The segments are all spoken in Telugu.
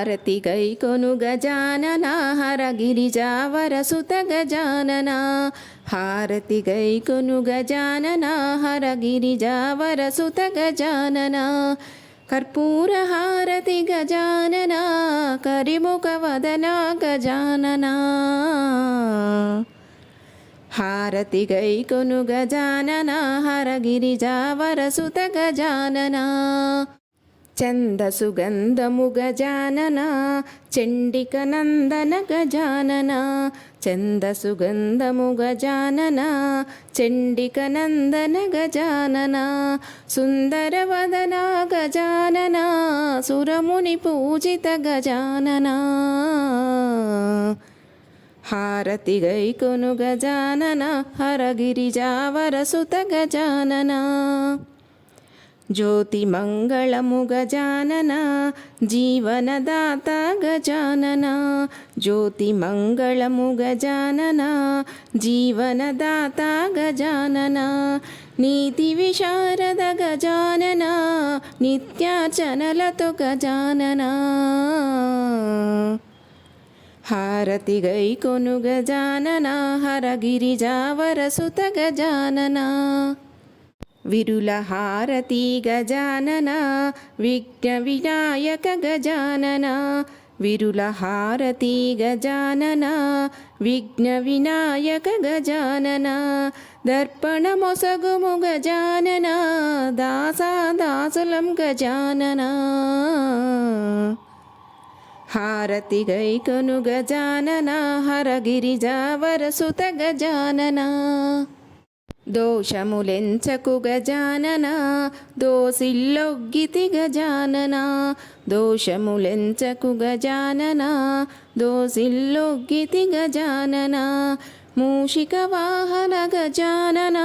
హారతి గైకొను గజానన హరగిరిజావర సుత గజానన. హారతి గైకొను గజానన హరగిరిజావర సుత గజానన. కర్పూర హారతి గజానన కరిముఖ వదన గజానన. హారతి గైకొను గజానన హరగిరిజావర సుత గజానన. చంద సుగంధము గజానన చండిక నందన గజానన చంద సుగంధము గజానన చండిక నందన గజానన సుందర వదన గజానన సురముని పూజిత గజానన. హారతి గైకొను గజానన హరగిరిజావర సుత గజానన. జ్యోతిమంగళము గజానన జీవనదాత గజానన జ్యోతిమంగళము గజానన జీవనదాత గజానన నీతి విశారద గజానన నిత్యాచనలతో గజానన హారతి గైకొను గజానన హరగిరిజావర సుత గజానన విరుల హారతి గజానన విఘ్న వినాయక గజానన విరుల హారతి గజానన విఘ్న వినాయక గజానన దర్పణ మొసగుము గజానన దాసా దాసులం గజానన దోషములెంచకు గజానన దోసిల్లొగ్గితి గజానన దోషములెంచకు గజానన దోసిల్లొగ్గితి గజానన మూషిక వాహన గజానన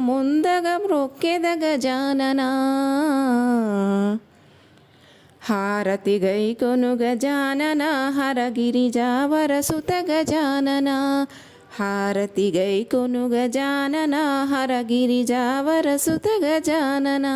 ముందగ మ్రొక్కెద గజానన హారతి గైకొను గజానన హరగిరిజావర సుత గజానన హారతి గైకొను గజానన హరగిరిజావర సుత గజానన